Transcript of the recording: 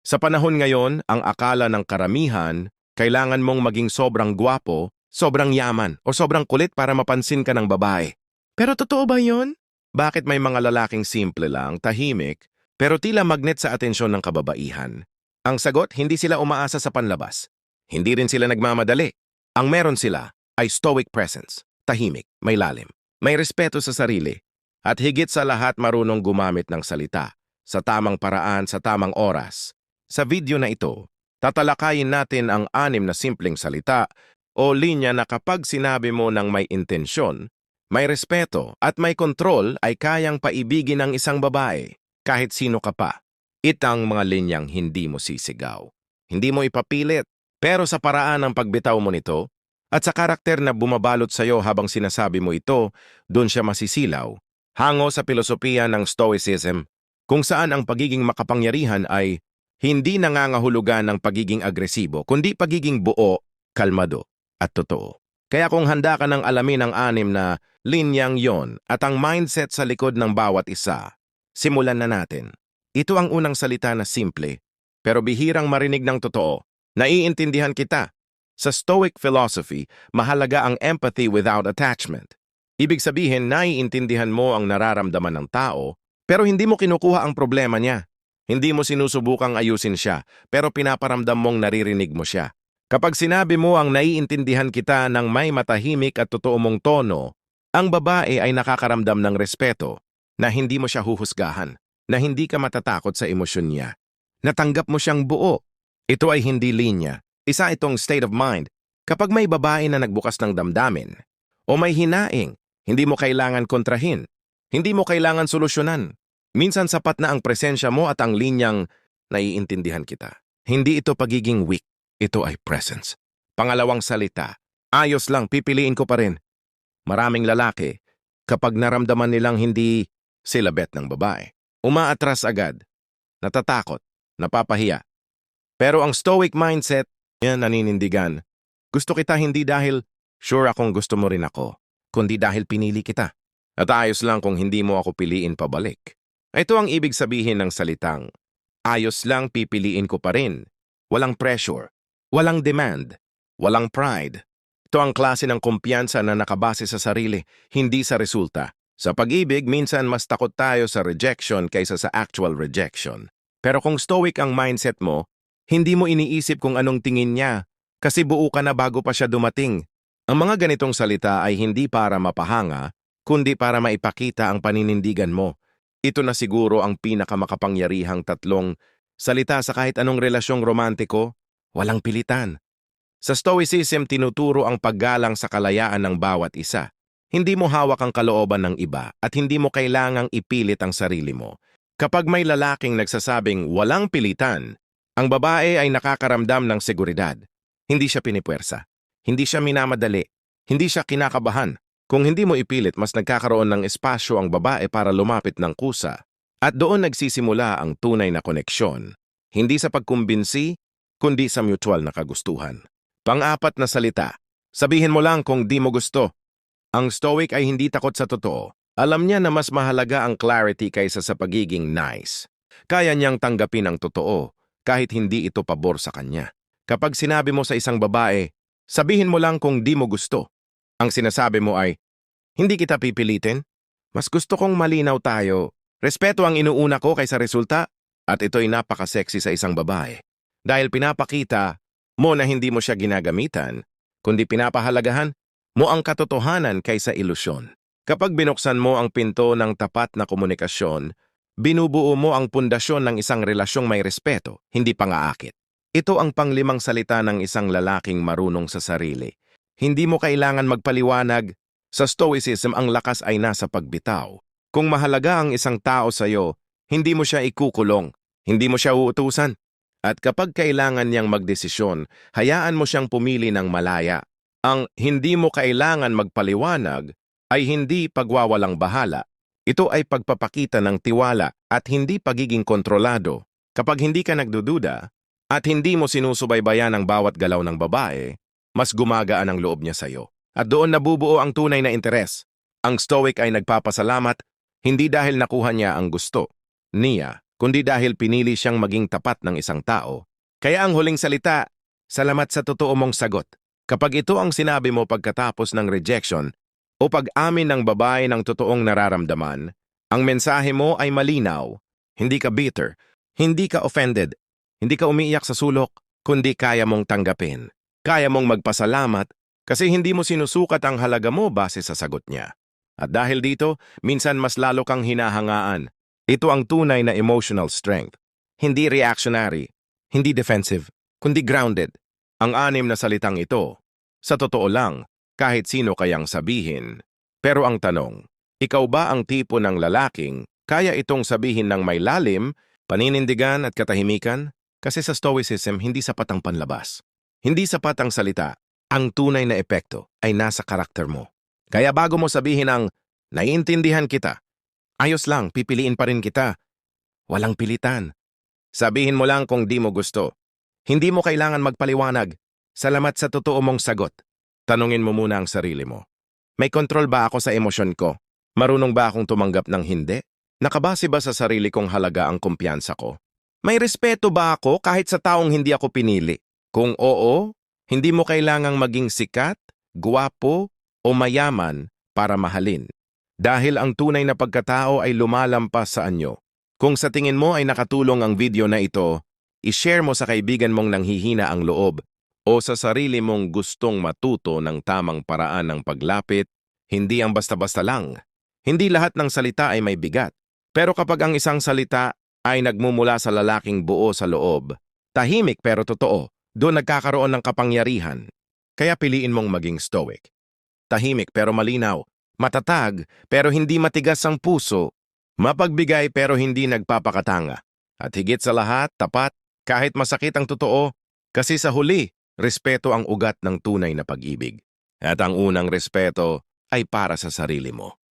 Sa panahon ngayon, ang akala ng karamihan, kailangan mong maging sobrang gwapo, sobrang yaman, o sobrang kulit para mapansin ka ng babae. Pero totoo ba yon? Bakit may mga lalaking simple lang, tahimik, pero tila magnet sa atensyon ng kababaihan? Ang sagot, hindi sila umaasa sa panlabas. Hindi rin sila nagmamadali. Ang meron sila ay stoic presence, tahimik, may lalim, may respeto sa sarili, at higit sa lahat marunong gumamit ng salita, sa tamang paraan, sa tamang oras. Sa video na ito, tatalakayin natin ang anim na simpleng salita o linya na kapag sinabi mo ng may intensyon, may respeto at may kontrol ay kayang paibigin ng isang babae, kahit sino ka pa. Itang mga linyang hindi mo sisigaw. Hindi mo ipapilit, pero sa paraan ng pagbitaw mo nito, at sa karakter na bumabalot sa'yo habang sinasabi mo ito, doon siya masisilaw. Hango sa filosofiya ng Stoicism, kung saan ang pagiging makapangyarihan ay hindi nangangahulugan ng pagiging agresibo, kundi pagiging buo, kalmado, at totoo. Kaya kung handa ka ng alamin ang anim na linyang yon at ang mindset sa likod ng bawat isa, simulan na natin. Ito ang unang salita na simple, pero bihirang marinig ng totoo. Naiintindihan kita. Sa Stoic philosophy, mahalaga ang empathy without attachment. Ibig sabihin, naiintindihan mo ang nararamdaman ng tao, pero hindi mo kinukuha ang problema niya. Hindi mo sinusubukang ayusin siya, pero pinaparamdam mong naririnig mo siya. Kapag sinabi mo ang naiintindihan kita ng may matahimik at totoo mong tono, ang babae ay nakakaramdam ng respeto na hindi mo siya huhusgahan, na hindi ka matatakot sa emosyon niya. Natanggap mo siyang buo. Ito ay hindi linya. Isa itong state of mind. Kapag may babae na nagbukas ng damdamin, o may hinaing, hindi mo kailangan kontrahin, hindi mo kailangan solusyonan. Minsan sapat na ang presensya mo at ang linyang naiintindihan kita. Hindi ito pagiging weak, ito ay presence. Pangalawang salita, ayos lang, pipiliin ko pa rin. Maraming lalaki, kapag naramdaman nilang hindi sila bet ng babae, umaatras agad, natatakot, napapahiya. Pero ang stoic mindset, yan naninindigan. Gusto kita hindi dahil sure akong gusto mo rin ako, kundi dahil pinili kita. At ayos lang kung hindi mo ako piliin pabalik. Ito ang ibig sabihin ng salitang, ayos lang pipiliin ko pa rin. Walang pressure, walang demand, walang pride. Ito ang klase ng kumpiyansa na nakabase sa sarili, hindi sa resulta. Sa pag-ibig, minsan mas takot tayo sa rejection kaysa sa actual rejection. Pero kung stoic ang mindset mo, hindi mo iniisip kung anong tingin niya, kasi buo ka na bago pa siya dumating. Ang mga ganitong salita ay hindi para mapahanga, kundi para maipakita ang paninindigan mo. Ito na siguro ang pinakamakapangyarihang tatlong salita sa kahit anong relasyong romantiko, walang pilitan. Sa Stoicism, tinuturo ang paggalang sa kalayaan ng bawat isa. Hindi mo hawak ang kalooban ng iba at hindi mo kailangang ipilit ang sarili mo. Kapag may lalaking nagsasabing walang pilitan, ang babae ay nakakaramdam ng seguridad. Hindi siya pinipwersa. Hindi siya minamadali. Hindi siya kinakabahan. Kung hindi mo ipilit, mas nagkakaroon ng espasyo ang babae para lumapit ng kusa. At doon nagsisimula ang tunay na koneksyon. Hindi sa pagkumbinsi, kundi sa mutual na kagustuhan. Pang-apat na salita. Sabihin mo lang kung di mo gusto. Ang stoic ay hindi takot sa totoo. Alam niya na mas mahalaga ang clarity kaysa sa pagiging nice. Kaya niyang tanggapin ang totoo kahit hindi ito pabor sa kanya. Kapag sinabi mo sa isang babae, sabihin mo lang kung di mo gusto. Ang sinasabi mo ay, hindi kita pipilitin. Mas gusto kong malinaw tayo. Respeto ang inuuna ko kaysa resulta at ito'y napaka-sexy sa isang babae. Dahil pinapakita mo na hindi mo siya ginagamitan, kundi pinapahalagahan mo ang katotohanan kaysa ilusyon. Kapag binuksan mo ang pinto ng tapat na komunikasyon, binubuo mo ang pundasyon ng isang relasyong may respeto, hindi pangaakit. Ito ang panglimang salita ng isang lalaking marunong sa sarili. Hindi mo kailangan magpaliwanag. Sa Stoicism, ang lakas ay nasa pagbitaw. Kung mahalaga ang isang tao sa iyo, hindi mo siya ikukulong, hindi mo siya uutusan. At kapag kailangan niyang magdesisyon, hayaan mo siyang pumili ng malaya. Ang hindi mo kailangan magpaliwanag ay hindi pagwawalang bahala. Ito ay pagpapakita ng tiwala at hindi pagiging kontrolado. Kapag hindi ka nagdududa at hindi mo sinusubaybayan ang bawat galaw ng babae, mas gumagaan ang loob niya sa iyo. At doon nabubuo ang tunay na interes. Ang stoic ay nagpapasalamat hindi dahil nakuha niya ang gusto niya, kundi dahil pinili siyang maging tapat ng isang tao. Kaya ang huling salita, salamat sa totoo mong sagot. Kapag ito ang sinabi mo pagkatapos ng rejection o pag-amin ng babae ng totoong nararamdaman, ang mensahe mo ay malinaw. Hindi ka bitter, hindi ka offended, hindi ka umiiyak sa sulok, kundi kaya mong tanggapin. Kaya mong magpasalamat kasi hindi mo sinusukat ang halaga mo base sa sagot niya. At dahil dito, minsan mas lalo kang hinahangaan. Ito ang tunay na emotional strength. Hindi reactionary, hindi defensive, kundi grounded. Ang anim na salitang ito, sa totoo lang, kahit sino kayang sabihin. Pero ang tanong, ikaw ba ang tipo ng lalaking kaya itong sabihin ng may lalim, paninindigan at katahimikan? Kasi sa Stoicism, hindi sapat ang panlabas. Hindi sapat ang salita. Ang tunay na epekto ay nasa karakter mo. Kaya bago mo sabihin ang, naiintindihan kita, ayos lang, pipiliin pa rin kita. Walang pilitan. Sabihin mo lang kung di mo gusto. Hindi mo kailangan magpaliwanag. Salamat sa totoo mong sagot. Tanungin mo muna ang sarili mo. May kontrol ba ako sa emosyon ko? Marunong ba akong tumanggap ng hindi? Nakabase ba sa sarili kong halaga ang kumpiyansa ko? May respeto ba ako kahit sa taong hindi ako pinili? Kung oo, hindi mo kailangang maging sikat, guwapo, o mayaman para mahalin. Dahil ang tunay na pagkatao ay lumalampas sa anyo. Kung sa tingin mo ay nakatulong ang video na ito, i-share mo sa kaibigan mong nanghihina ang loob o sa sarili mong gustong matuto ng tamang paraan ng paglapit, hindi ang basta-basta lang. Hindi lahat ng salita ay may bigat. Pero kapag ang isang salita ay nagmumula sa lalaking buo sa loob, tahimik pero totoo, doon nagkakaroon ng kapangyarihan. Kaya piliin mong maging stoic. Tahimik pero malinaw, matatag pero hindi matigas ang puso, mapagbigay pero hindi nagpapakatanga. At higit sa lahat, tapat, kahit masakit ang totoo, kasi sa huli, respeto ang ugat ng tunay na pag-ibig. At ang unang respeto ay para sa sarili mo.